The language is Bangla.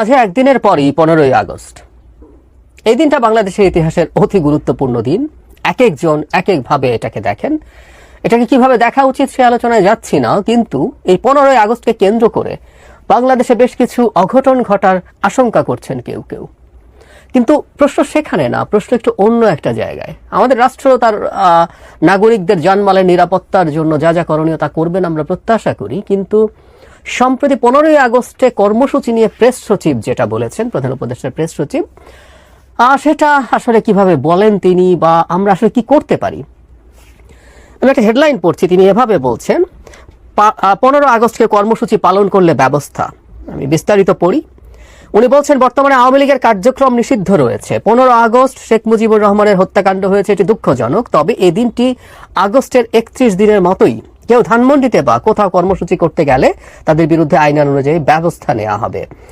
আজ একদিনের পরই, পনেরোই আগস্ট। এই দিনটা বাংলাদেশের ইতিহাসের অতি গুরুত্বপূর্ণ দিন। এক একজন এক একভাবে এটাকে দেখেন। এটাকে কীভাবে দেখা উচিত সে আলোচনায় যাচ্ছি না, কিন্তু এই পনেরোই আগস্টকে কেন্দ্র করে বাংলাদেশে বেশ কিছু অঘটন ঘটার আশঙ্কা করছেন কেউ কেউ। কিন্তু প্রশ্ন সেখানে না, প্রশ্ন একটু অন্য একটা জায়গায়। আমাদের রাষ্ট্র তার নাগরিকদের জানমালের নিরাপত্তার জন্য যা যা করণীয় তা করবেন আমরা প্রত্যাশা করি, কিন্তু সম্প্রতি পনেরোই আগস্টে কর্মসূচি নিয়ে প্রেস সচিব যেটা বলেছেন, প্রধান উপদেষ্টার প্রেস সচিব সেটা আসলে কীভাবে বলেন তিনি বা আমরা আসলে কি করতে পারি? আমি একটা হেডলাইন পড়ছি, তিনি এভাবে বলছেন পনেরো আগস্টকে কর্মসূচি পালন করলে ব্যবস্থা। আমি বিস্তারিত পড়ি। উনি বলছেন, বর্তমানে আওয়ামী লীগের কার্যক্রম নিষিদ্ধ রয়েছে। পনেরো আগস্ট শেখ মুজিবুর রহমানের হত্যাকাণ্ড হয়েছে, এটি দুঃখজনক, তবে এই দিনটি আগস্টের একত্রিশ দিনের মতোই। কেউ ধানমন্ডিতে বা কোথাও কর্মসূচি করতে গেলে তাদের বিরুদ্ধে আইন অনুযায়ী ব্যবস্থা নেওয়া হবে।